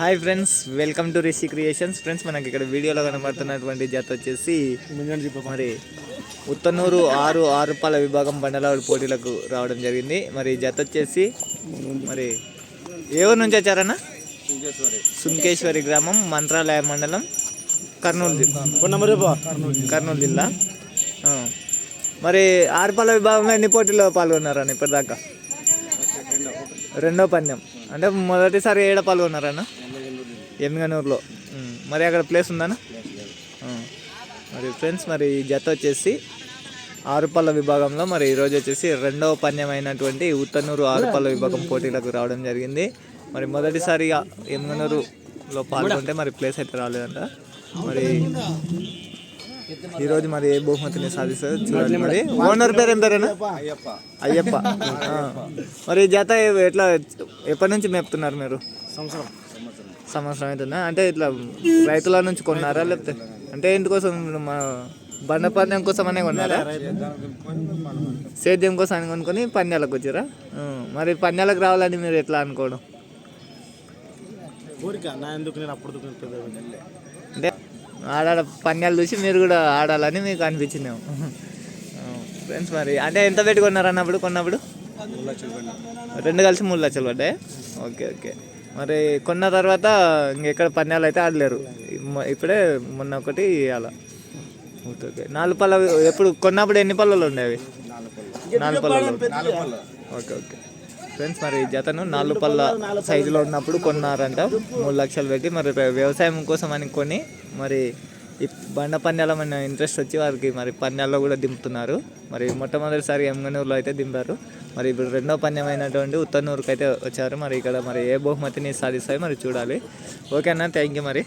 Hi friends welcome to Rishi creations. Friends మనకి ఇక్కడ వీడియోలో కనబడుతున్నటువంటి జత వచ్చేసి మరి ఉత్తనూరు ఆరు ఆరు రూపాయల విభాగం బండలావుడి పోటీలకు రావడం జరిగింది. మరి జత వచ్చేసి మరి ఏ ఊరు నుంచి వచ్చారన్న? సుంకేశ్వరి గ్రామం మంత్రాలయ మండలం కర్నూలు జిల్లా. కర్నూలు జిల్లా. మరి ఆరుపాల విభాగంలో ఎన్ని పోటీల్లో పాల్గొన్నారన్న ఇప్పటిదాకా? రెండో పందెం. అంటే మొదటిసారి ఏడ పాల్గొన్నారన్న? ఎమ్మిగనూరులో మరి అక్కడ ప్లేస్ ఉందానా మరి ఫ్రెండ్స్ మరి ఈ జత వచ్చేసి ఆరుపల్ల విభాగంలో మరి ఈరోజు వచ్చేసి రెండవ పందెం అయినటువంటి ఉత్తనూరు ఆరుపల్ల విభాగం పోటీలకు రావడం జరిగింది. మరి మొదటిసారిగా ఎమ్మిగనూరులో పాల్గొంటే మరి ప్లేస్ అయితే రాలేదంట. మరి ఈరోజు మరి ఏ బహుమతిని సాధిస్తారు చూడండి మరి. ఓనర్ పేరు ఏం పేరేనా అయ్యప్ప. అయ్యప్ప. మరి జత ఎట్లా ఎప్పటి నుంచి మేపుతున్నారు మీరు? సంవత్సరం. అవుతుందా? అంటే ఇట్లా రైతుల నుంచి కొన్నారా లేకపోతే? అంటే ఇందుకోసం మా బండ పందెం కోసం అనే కొన్నారా? సేద్యం కోసం అని కొనుక్కొని పందాలకు వచ్చారా. మరి పందాలకు రావాలని మీరు ఎట్లా అనుకోవడం? అంటే ఆడాడ పందాలు చూసి మీరు కూడా ఆడాలని మీకు అనిపించింది ఫ్రెండ్స్ మరి అంటే ఎంత పెట్టి కొన్నారు అన్నప్పుడు కొన్నప్పుడు రెండు కలిసి మూడు లక్షలు పడ్డాయి? Okay okay. మరి కొన్న తర్వాత ఇంకెక్కడ పందాలు అయితే ఆడలేరు. ఇప్పుడే మొన్న ఒకటి అలా ఓకే నాలుగు పళ్ళ ఎప్పుడు కొన్నప్పుడు ఎన్ని పళ్ళలు ఉండేవి? నాలుగు పళ్ళలు. Okay okay. ఫ్రెండ్స్ మరి జతను నాలుగు పళ్ళ సైజులో ఉన్నప్పుడు కొన్నారంట. మూడు లక్షలు పెట్టి మరి వ్య- వ్యవసాయం కోసం అని కొని మరి ఈ బండ పందాల మన ఇంట్రెస్ట్ వచ్చి వారికి మరి పందాల్లో కూడా దింపుతున్నారు. మరి మొట్టమొదటిసారి ఎమ్గనూరులో అయితే దింపారు. మరి ఇప్పుడు రెండో పందెం అయినటువంటి అయితే వచ్చారు. మరి ఇక్కడ మరి ఏ బహుమతిని సాధిస్తాయి మరి చూడాలి. ఓకే అన్న థ్యాంక్ యూ మరి.